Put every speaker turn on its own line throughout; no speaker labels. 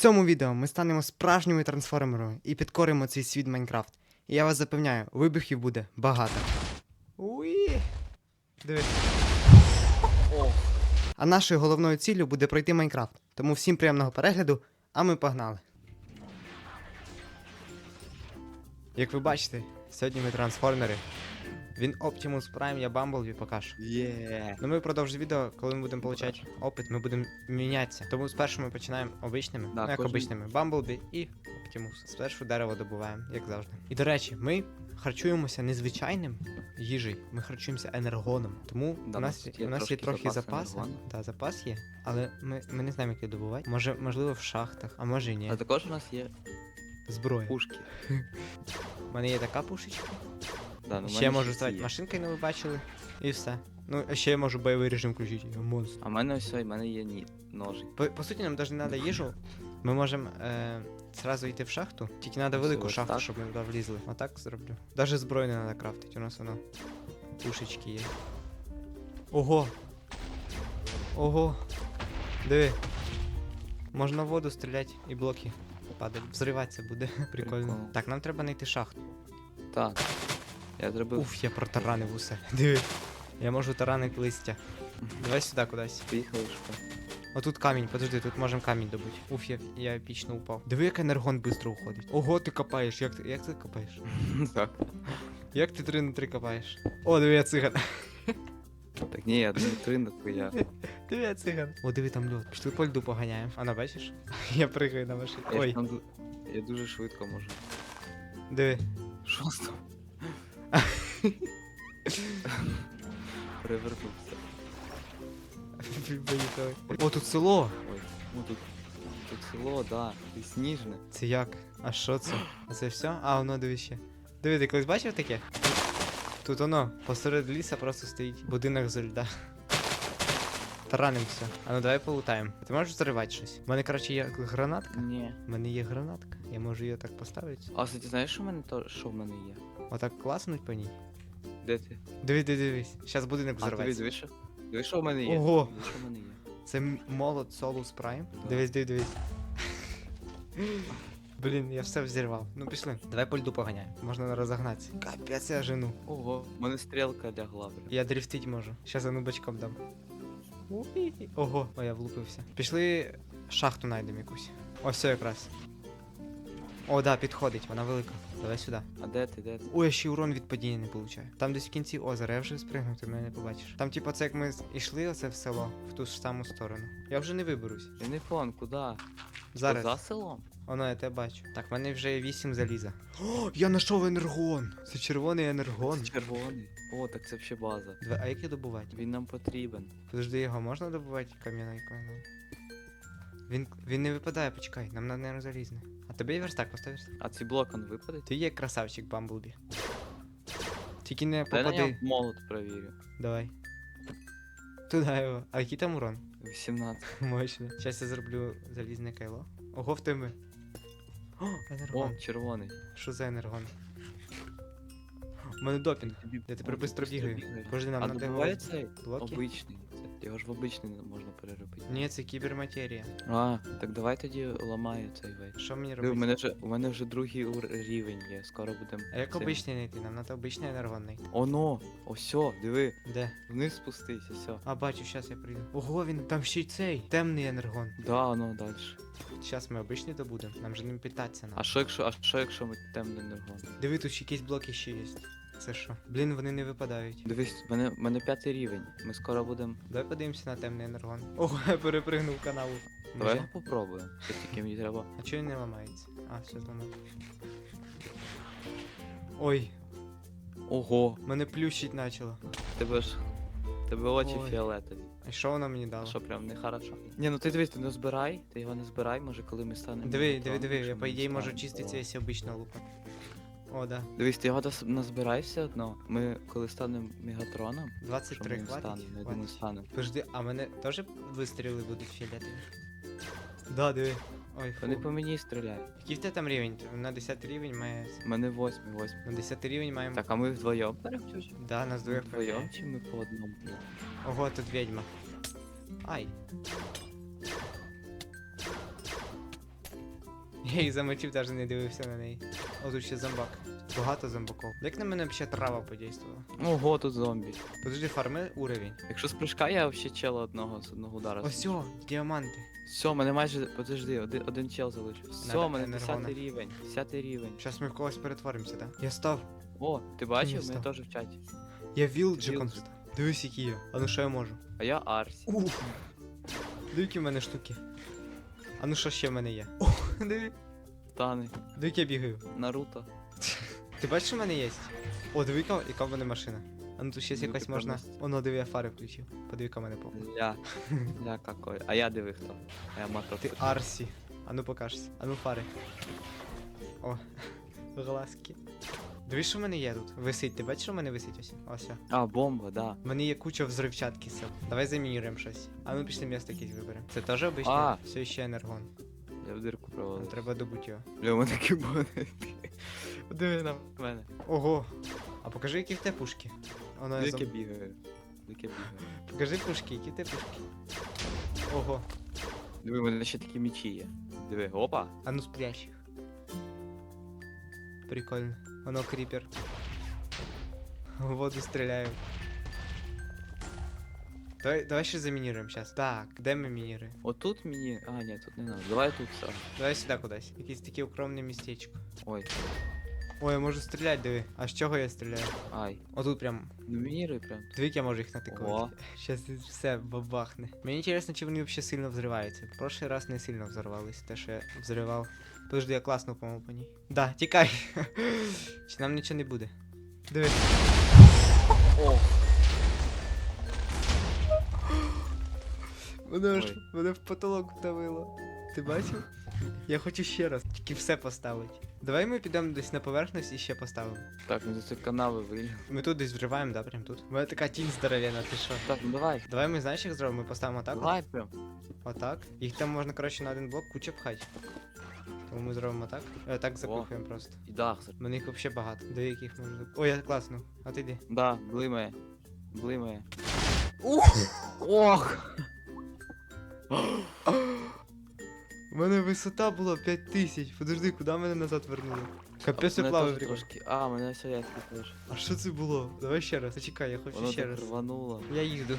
цьому відео ми станемо справжніми трансформерами і підкоримо цей світ Майнкрафт. І я вас запевняю, вибухів буде багато. Уї. А нашою головною ціллю буде пройти Майнкрафт. Тому всім приємного перегляду, а ми погнали. Як ви бачите, сьогодні ми трансформери. Він Optimus Prime, я Bumblebee що.
Є.
Ну ми продовжимо відео, коли ми будемо отримати опит, ми будемо мінятися. Тому спершу ми починаємо обичними,
Да,
ну як
кожен-
обичними, Bumblebee і Optimus. Спершу дерево добуваємо, як завжди. І до речі, ми харчуємося незвичайним їжею, ми харчуємося енергоном. Тому
Да,
у нас,
є
у нас є трохи
запас.
Да, запас є, але ми, ми не знаємо, як його добувати. Може, можливо, в шахтах, а може і ні.
А також у нас є
Зброя.
пушки.
У мене є така пушечка.
Да, ну,
ще можу
щось
ставити машинкою, ну ви бачили. І все. Ну, а ще я можу бойовий режим включити. Я монстр.
А в мене ой, в мене є ні, ножик.
По, по суті, нам навіть не треба їжу. Ми можемо е, зразу йти в шахту. Тільки треба
Все,
велику
ось
шахту,
так.
щоб ми туди влізли. Отак зроблю. Даже зброю не треба крафтити, у нас воно. Пушечки є. Ого! Ого! Диви. Можна в воду стріляти і блоки падають. Взриватися буде. Прикольно.
Прикол.
Так, нам треба знайти шахту.
Так. Я зробив.
Уф, я протаранив усе. Диви. Я можу таранити листя. Давай сюди кудись.
Поїхали шукати.
Отут камінь, подожди, тут можемо камінь добути. Уф, я, я епічно упав. Диви, як енергон швидко уходить. Ого, ти копаєш. Як, ти- як ти копаєш?
Так.
Як ти 3 на 3 копаєш? О, диви, я циган.
Так ні, я не трина твоя.
Диви, я циган. О, диви, там льод. Пішли по льду поганяємо. А ну бачиш? Я пригаю на машині.
Я,
Ой,
я дуже швидко можу.
диви.
Що з? Перевернувся.
Поїхали. О, тут село.
Ой, ну тут. Тут село, да. І сніжне.
Це як? А що це? А це все? А, воно диви ще. Диви, ти колись бачив таке? Тут воно, посеред ліса просто стоїть будинок з льда. Тараним все. А ну давай полутаємо. Ти можеш зривати щось? У мене, коротше, є гранатка.
Ні.
У мене є гранатка. Я можу її так поставити.
А ти знаєш, що в мене то, що в мене є?
Отак класнуть по ній.
Де ти?
Диви, диви, дивись. Зараз будинок
А, тобі
взорветься.
дивись, що? Дивись, що в мене є.
Ого.
Дивись, що в мене є.
Це м- молот Solus Prime. Дивись, дивись, дивись. Блін, я все взірвав. Ну пішли. Давай по льду поганяємо. Можна розогнатися. Капець, я жену.
Ого, в мене стрілка лягла, бля.
Я дрифтить можу. Щас я ну бачком дам. Ого, о, я влупився. Пішли шахту знайдемо якусь. Ось все якраз. О, да, підходить, вона велика. Давай сюди.
А де ти, де ти?
Ой, я ще й урон від падіння не получаю. Там десь в кінці озера, я вже спригнув, ти мене не побачиш. Там, типу, це як ми йшли оце в село, в ту ж саму сторону. Я вже не виберусь.
Я не фон, куди?
Зараз.
За селом?
Оно, я тебе бачу. Так, в мене вже є 8 заліза. О, я знайшов енергон! Це червоний енергон.
Це червоний. О, так це взагалі база.
Два, а як його добувати?
Він нам потрібен.
Подожди, його можна добувати кам'яною кам'яною? Він, він не випадає, почекай, нам надо, наверное, є верстак, поставиш.
А цей блок он випаде?
Ти є красавчик, Бамблбі. Тільки не
Дай на нього молот провірю.
Давай. Туда його. А який там урон?
18.
Мощно. Зараз я зроблю залізне кайло. Ого, в тебе. О, енергон.
О, червоний.
Що за енергон? У мене допінг. Я тепер
О, ти
швидко бігаю. Подожди, нам
А
надо
добуває
його...
цей?
блоки?
Обичний. Це- Його ж в обичний не можна переробити.
Ні, це кіберматерія.
А, так давай тоді ламаю цей весь.
Що мені
Диви,
робити?
у мене вже, у мене вже другий ур- рівень є, скоро будемо.
А як обичний знайти? Нам треба обичний енергон знайти.
Оно! Осьо, диви,
Де?
вниз спустись, осьо.
А, бачу, зараз я прийду. Ого, він там ще й цей. Темний енергон.
Да, оно далі.
Зараз ми обичний добудемо. Нам же ним питатися
А
надо.
що якщо, а що якщо ми темний енергон?
Диви, тут ще якісь блоки ще є. Це що? Блін, вони не випадають.
Дивись, в мене, в мене п'ятий рівень. Ми скоро будемо.
Давай подивимося на темний енергон. Ого, я перепригнув канаву.
Давай
Може?
його попробуємо. Це тільки мені треба.
А чого він не ламається? А, все зламав. Ой,
Ого!
мене плющить почало.
Тебе ж. Тебе очі
Ой.
фіолетові.
А що воно мені
А
дало?
що прям не хорошо? Ні, ну ти дивись, ти не збирай, ти його не збирай, може коли ми станемо.
Диви, диви, диви, я по ідеї можу чиститися, якщо обично лупа. О, да.
Дивись, ти його дос- назбирай все одно. Ми коли станемо мегатроном, що
23
ми
хватить?
станемо, я думаю,
Хватить.
станемо.
Подожди, а мене теж вистріли будуть фіолетові? Да, диви. Ой,
Вони
фу.
по мені стріляють.
Який в тебе там рівень? На 10 рівень має.
У мене восьмий, восьмий.
На 10 рівень маємо.
Так, а ми вдвоєм беремо чуть?
Да, нас двоє
Вдвоєм чи ми по одному?
Ого, тут ведьма. Ай. Я її замочив, навіть не дивився на неї. О, тут ще зомбак. Багато зомбаков. Як на мене ще трава подействувала?
Ого, тут зомбі.
Подожди, фарми уровень.
Якщо з прыжка, я вообще чела одного з одного удара.
Ось о, діаманти.
Все, мене майже. Подожди, один, один чел залишив. Все,
Надо
мене
енергона.
10 рівень. 10 рівень.
Зараз ми в когось перетворимося, так? Я став.
О, ти бачив? Мене теж в чаті.
Я вілджиком
Вілджик.
став. Дивись, який я. А ну що я можу?
А я Арсі.
Ух. Диви, які в мене штуки. А ну що ще в мене є? О, диви.
Тани.
Диви, я бігаю.
Наруто.
Ти бачиш, що в мене є? О, диви, яка, в мене машина. А ну тут ще
Ну,
якась можна. Оно, диви, я фари включив. Подиви, яка мене попа.
Ля. Ля какой. А я диви хто. А я мотор.
Ти Арсі. А ну покажся. А ну фари. О, глазки. Дивись, що в мене є тут. Висить. Ти бачиш, що в мене висить ось? Ось.
А, бомба, да.
В мене є куча взривчатки сил. Давай замініруємо щось. А ну пішли місто якесь виберемо. Це теж
А.
Все ще енергон.
Я в дирку
Нам
провалив.
треба добути його.
Бля, у мене кібони. Диви на мене.
Ого. А покажи, які в те пушки. Воно я
Дике
зам...
бігаю. Дике бігаю.
Покажи пушки, які в те пушки. Ого.
Диви, у мене ще такі мечі є. Диви, опа.
А ну спрячь їх. Прикольно. Воно кріпер. В воду стріляю. Давай, давай ще замініруємо зараз. Так, де ми мініруємо?
Отут мені. А, ні, тут не надо. Давай тут все.
Давай сюди кудись. Якесь таке укромне містечко.
Ой.
Ой, я можу стріляти, диви. А з чого я стріляю?
Ай.
Отут прям.
Ну мініруй прям.
Диви, як я можу їх натикувати. Щас все бабахне. Мені цікаво, чи вони взагалі сильно взриваються. В прошлий раз не сильно взорвались, те, що я взривав. Подожди, я класно по-моєму по ній. Да, тікай. Чи нам нічого не буде? Диви.
О!
Мене
аж-
мене в потолок вдавило. Ти бачив? Я хочу ще раз, тільки все поставити. Давай ми підемо десь на поверхність і ще поставимо.
Так, ну це канави вилів.
Ми тут десь взриваємо, да, прям тут. У мене така тінь здоровенна, ти що?
Так, ну давай.
Давай ми знаєш, як зробимо? Ми поставимо так.
Давай прям.
Отак. Їх там можна, коротше, на один блок куча пхати. Тому ми зробимо так. Е, так запихуємо просто.
І дах.
У мене їх взагалі багато. До яких можна. Ой, я класно. А ти йди.
Да, блимає. Блимає.
Ух!
Ох!
У мене висота була 5000. Подожди, куди мене назад вернули? Капець я
теж
в ріку.
трошки. А, мене все я теж.
А що це було? Давай ще раз. Зачекай, я хочу
Воно
ще
так
раз.
рвануло.
Я їду.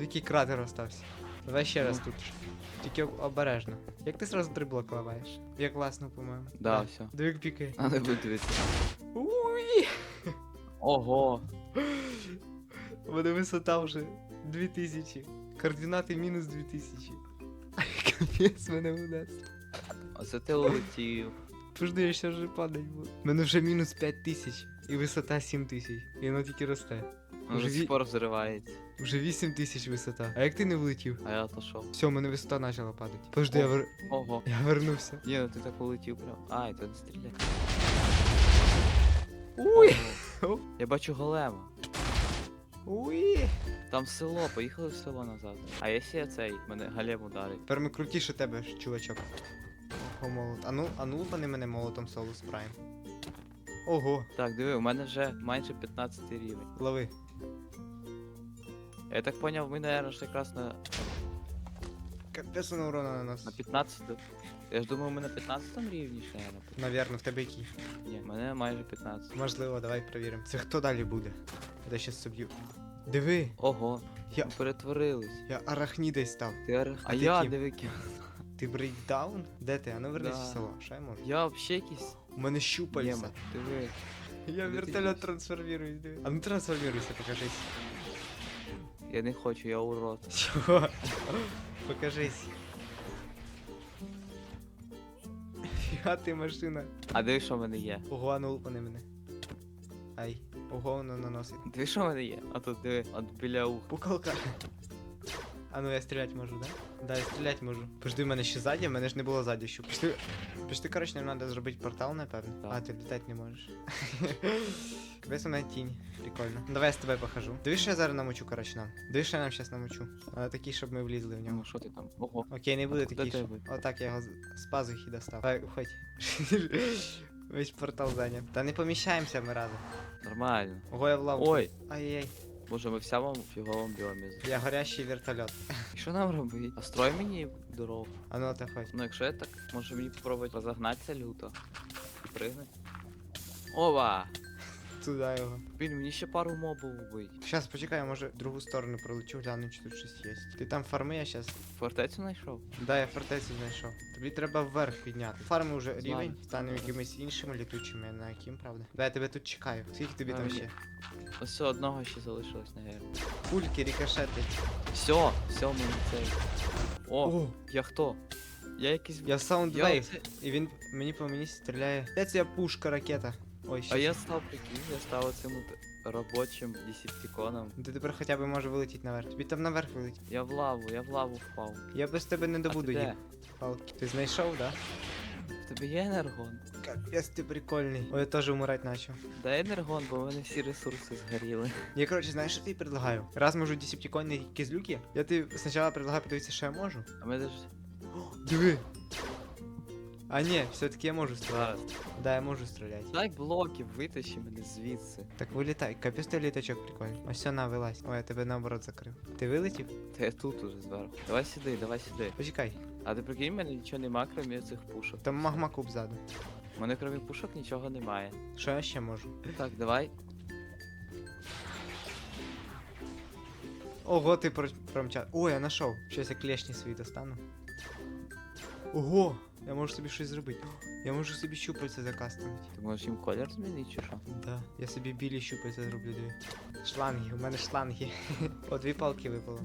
Який кратер остався. Давай ще раз тут. Тільки об- обережно. Як ти сразу три блоки ламаєш? Я класно, по-моєму.
Да, все.
Диви, як пікає.
А не буду дивитися.
Уй!
Ого!
У мене висота вже 2000. Координати мінус 2000. Капець мене унесло.
Оце ти улетів.
Пожди, я ще вже падать буду. У мене вже мінус 5000 і висота 7000. І воно тільки росте.
Вже
Вже ві-
спор взривається.
Вже 8000 висота. А як ти не влетів?
А я отошов.
Все, у мене висота почала падати. Пожди, я, вер...
Ого.
я вернувся.
Ні, ну ти так улетів прям. Ай, то не стріляй.
Уй!
Ого. Я бачу голема.
Уй!
Там село, поїхали в село назад. А якщо я цей, мене голем ударить.
Тепер ми крутіше тебе, ж, чувачок. Ого, молот. А ну, а ну лупани мене молотом соло спраєм. Ого,
Так, диви, у мене вже майже 15 рівень.
лови.
Я так поняв, ми, наверное, ж якраз на,
Капець воно урона на нас.
на
нас.
15. Я ж думаю, ми на 15 рівні ще, наверное.
Навірно, в тебе який.
Ні, в мене майже 15.
Можливо, давай перевіримо. Це хто далі буде? Я щас соб'ю. Диви,
Ого,
Я-
ми перетворились.
я арахнідой став.
Ти арах...
А
А,
ти
я
ким?
диви ким.
Ти брейкдаун? Де ти? А ну вернись
Да.
в село. Що я можу?
Я вообще якийсь.
У мене щупальця.
Єма, диви.
Я в
Де ти
вертольот трансформируюсь, диви. А ну трансформируйся, покажись.
Я не хочу, я урод.
Чого? Покажись. Фіга ти машина.
А диви, що в мене є.
Ого, а ну лупани мене. Ай, ого, воно наносить.
Диви, що в мене є. А тут диви, от біля уха.
Пукалка. А ну я стріляти можу, да? Да, я стріляти можу. Пожди, в мене ще ззаді, в мене ж не було ззаді щуп. Пішли, пішли, коротше, нам треба зробити портал, напевно.
Так.
А, ти літати не можеш. Капець у мене тінь. Прикольно. Ну, Давай я з тобою похожу. Дивись, що я зараз намочу, коротше, нам. Дивись, що я нам зараз намочу. А, такий, щоб ми влізли в нього.
Ну, що ти там? Ого.
Окей, не буде
А куди
такий.
тебе
щоб- Отак я його з- з пазухи достав. Давай, уходь. Весь портал занят. Та не поміщаємося ми разом.
Нормально.
Ого, я в лаву.
Ой,
Ай-яй.
Боже, ми в самому фіговому біомі.
Я горящий вертольот.
І Що нам робити? А строй мені дорогу.
А ну ти хоч.
Ну якщо я так, може мені попробувати розогнатися люто. І пригнути. Ова!
Туди його.
Блін, мені ще пару мобів вбить.
Щас, почекай, я може в другу сторону пролечу, гляну, чи тут щось є. Ти там фарми, я щас.
Фортецю знайшов?
Да, я фортецю знайшов. Тобі треба вверх підняти. Фарми вже рівень, станемо якимись іншими літучими, на яким, правда. Да, я тебе тут чекаю. Скільки тобі там ще?
Ось одного ще залишилось, наверное.
Пульки, рикошети.
Все, все, ми цей. О,
О,
я хто? Я якийсь.
я
Я оце-
і він мені по мені стріляє. Це ця пушка ракета. Ой,
А я став прикинь, я став оцим от робочим десептиконом.
Ну, Ти тепер хоча б може вилетіти наверх. Тобі там наверх вилетіть.
Я в лаву, я в лаву впав.
Я без тебе не
А
добуду
ти
їх.
де?
Палки. Ти знайшов, да?
В тебе є енергон?
Капець ти прикольний. Ой, я теж умирати почав.
Дай енергон, бо в мене всі ресурси згоріли.
Я, коротше, знаєш, що тобі предлагаю? Раз можу десептиконні кизлюки, я тобі спочатку предлагаю подивитися, що я можу.
А ми даже
Диви. А ні, все-таки я можу стріляти. Да, я можу стріляти.
Дай блоків, витащи мене звідси.
Так вилітай, капець ти літачок прикольний. Ось все, на, вилазь. Ой, я тебе наоборот закрив. Ти вилетів?
Та я тут уже зверху. Давай сюди, давай сюди.
Почекай,
А ти прикинь, в мене нічого нема, крім цих пушок.
там магма куб ззаду.
У мене крім пушок нічого немає.
Що я ще можу?
Так, давай.
Ого, ти про- промчав. О, я знайшов. Щось я клешні свої достану. Ого! Я можу собі щось зробити. Я можу собі щупальця закастомити.
Ти можеш їм колір змінити чи що?
Да. Я собі білі щупальця зроблю дві. Шланги, у мене шланги. О, дві палки випало.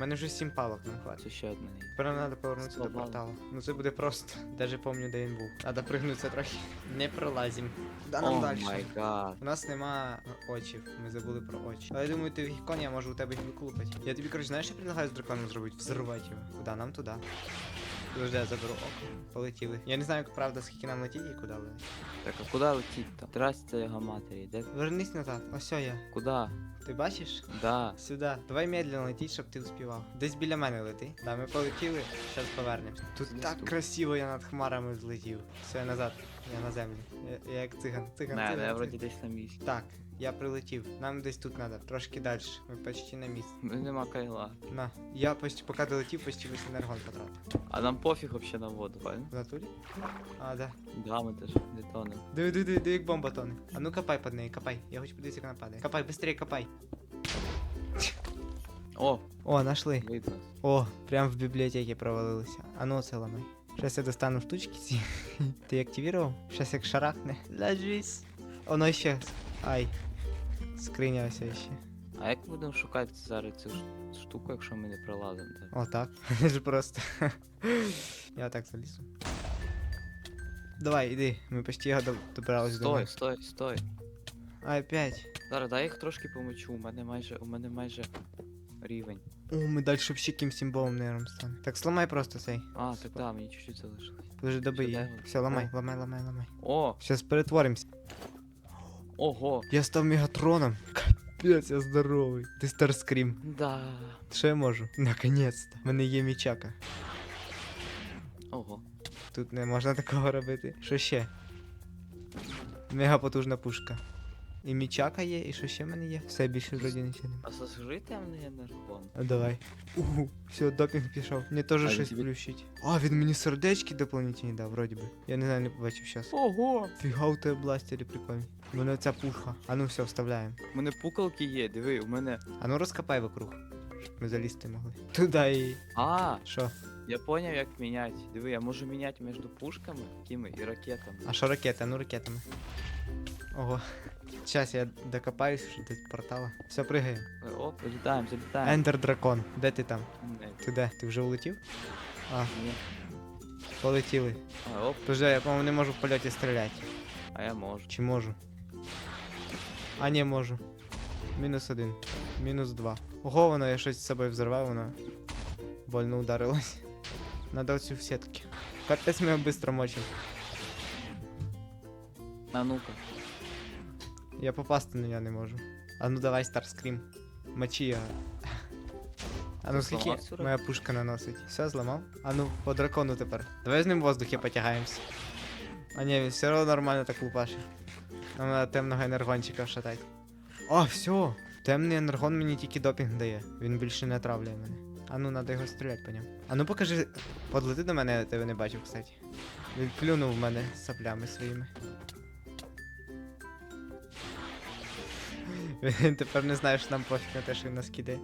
У мене вже сім палок нам хватить.
Це ще одне.
Тепер треба повернутися до
Слабо.
порталу. Ну це буде просто. Даже помню, де він був. Треба пригнутися трохи. Не пролазім. Да нам
О
далі.
май гад.
У нас нема очів, ми забули про очі. Але я думаю, ти вікон, я можу у тебе їх виклупати. Я тобі, коротше, знаєш, що предлагаю з драконом зробити? Взорвати його. Куда? Нам туди. Подожди, я заберу око. Полетіли. Я не знаю, правда, скільки нам летіти і куди летіти.
Так, а куди летіть там? Трасться його матері, де?
Вернись назад, ось я.
Куда?
Ти бачиш?
Да.
Сюди. Давай медленно летіть, щоб ти успівав. Десь біля мене лети. Да, ми полетіли, зараз повернемось. Тут
Десь
так
тут.
красиво я над хмарами злетів. Все, я назад. Я на землю. Я, я як циган. Циган,
Не,
циган,
не, я
циган.
вроді десь на місці.
Так, я прилетів. Нам десь тут треба, трошки далі. Ми почти на місці.
У мене нема кайла.
На. Я почти, поки долетів, почти весь енергон потратив.
А нам пофіг вообще на воду, правильно?
В натурі? А, да.
Да, ми теж не тонем.
Диви, диви, диви, як бомба тоне. А ну копай під неї, копай. Я хочу подивитися, як вона падає. Копай, быстрее копай.
О,
О, нашли.
видно.
О, прям в бібліотеці провалилися. А ну це ламай. Сейчас я достану штучки ці. Ти активував? Сейчас як шарахне. Ложись. Оно ще. Ай. Скриня ось ще.
А як будемо шукати зараз цю штуку, якщо ми не пролазимо? так?
О, так. Ж просто. Я так залізу. Давай, іди. Ми почти його доб- добрались до
Стой, стой, стой.
А, опять.
Зараз дай їх трошки помочу, у мене майже, у мене майже рівень.
О, ми далі ще яким символом, наверное, стане. Так, сломай просто цей.
А, так да, мені чуть-чуть залишилось.
Подожди, доби
Що,
Все, ламай, ламай, ламай, ламай.
О,
Сейчас перетворимся.
Ого,
Я став мегатроном. Капець, я здоровий. Ти старскрім.
да.
Що я можу? Наконець-то. У мене є мічака.
Ого.
Тут не можна такого робити. Що ще? Мега потужна пушка. І мічака є, і що ще в мене є? Все більше вроді нічого немає.
А сожри темний енергон.
А давай. Угу, все, допінг пішов. Мені теж
А він
щось
тобі-
плющить. А, він мені сердечки дополнительні дав, вроді би. Я не знаю, не побачив щас.
Ого!
Фіга у тебе бластері прикольні. У мене ця пушка. А ну все, вставляємо.
У мене пукалки є, диви, у мене.
А ну розкопай вокруг. Щоб ми залізти могли. Туди і.
А,
Що?
я поняв, як міняти. Диви, я можу міняти між пушками такими і ракетами.
А що ракети? А ну ракетами. Ого. Сейчас я докопаюсь до портала. Все, пригаємо.
Е, Оп, залітаємо, залітаємо.
Ендер дракон. Де ти там?
Не,
Ти де? Ти вже улетів? А,
ні.
полетіли.
А, оп,
Тож я, по-моєму, не можу в польоті стріляти.
а я можу.
Чи можу? А не можу. Мінус один. Мінус два. Ого, воно я щось з собою взорвав, воно больно ударилось. Надо оцю в сетки. Капець ми його быстро мочим.
А ну-ка.
Я попасти на нього не можу. А ну давай старскрім. Мочи його. А ну скільки моя пушка наносить? Все, зламав? А ну, по дракону тепер. Давай з ним в воздухі потягаємось. А ні, він все одно нормально так лупаше. Нам треба темного енергончика вшатати. О, все! Темний енергон мені тільки допінг дає. Він більше не отравлює мене. А ну, треба його стріляти по ньому. А ну покажи. Подлети до мене, я тебе не бачив, кстати. Він плюнув в мене саплями своїми. Він тепер не знає, що нам пофіг на те, що він нас кидає.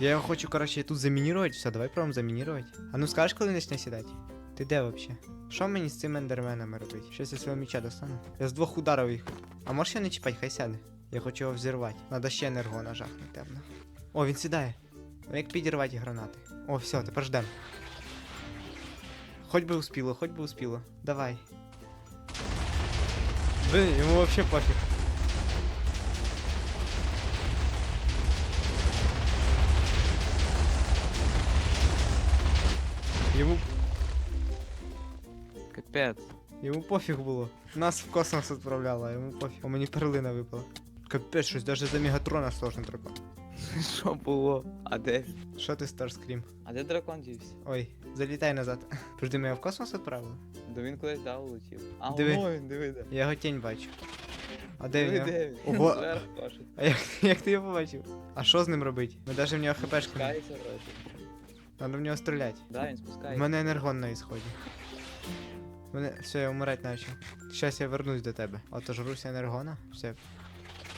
Я його хочу, коротше, тут замінірувати. Все, давай пробуємо замінірувати. А ну скажеш, коли почне сідати? Ти де вообще? Що мені з цими ендерменами робити? Щось я свого меча достану. Я з двох ударів їх. А можеш його не чіпати, хай сяде. Я хочу його взірвати. Надо ще енергона жахнути темно. О, він сідає. Ну як підірвати гранати. О, все, тепер ждем. Хоть би успіло, хоть би успіло. Давай. Блин, йому вообще пофіг. Йому,
Капець.
йому пофіг було. Нас в космос відправляло, а йому пофіг. О, мені перлина випала. Капець, щось даже за Мегатрона сложно дракон.
Що було? А де?
Що ти Старскрім?
А де дракон дівся?
Ой, залітай назад. Подожди, мене в космос відправили?
Да він кудись дав улетів. А
Диви.
воно він, диви, де.
Я його тінь бачу. А де
Диви,
він?
де він.
Ого.
Зверху.
А як, як ти його побачив? А що з ним робить? Ми навіть в нього хпшки.
вроді.
Надо в нього стріляти.
Да, він
В
спускається.
мене енергон на ісході. Мене... Все, я вмирать начав. Щас я вернусь до тебе. Ото руся енергона. Все.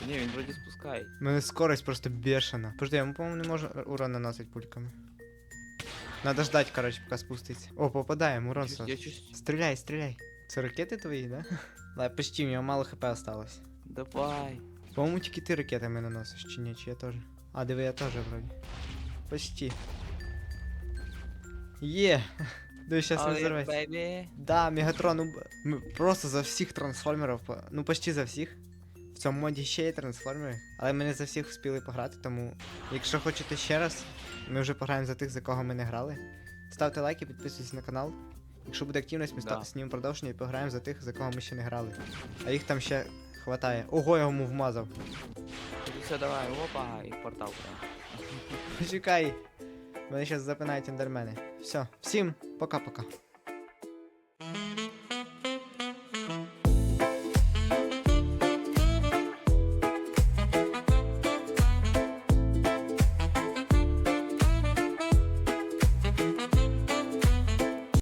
Ні, він вроді спускає.
У мене скорость просто бешена. Подожди, йому, по-моєму, не можна урон наносити пульками. Надо ждать, короче, поки спуститься. О, попадаємо, урон.
Я чуть...
Стреляй, стреляй. Це ракети твої, да? Ладно, почти, у нього мало хп осталось.
Давай.
По-моєму, тільки ти ракетами наносиш, чи ні, чи я теж. А, диви, я теж вроді. Почти. Є! Диви, щас розірветься.
бейбі.
Да, Мегатрон уб... ми просто за всіх трансформерів, по- ну почти за всіх. В цьому моді ще є трансформери, але ми не за всіх встигли пограти, тому якщо хочете ще раз, ми вже пограємо за тих, за кого ми не грали. Ставте лайки, підписуйтесь на канал. Якщо буде активність, ми
Да.
да. знімемо продовження і пограємо за тих, за кого ми ще не грали. А їх там ще хватає. Ого, я йому вмазав.
Все, давай, опа, і в портал прям.
Почекай. Мене зараз запинають ендермени. Все, всім пока-пока.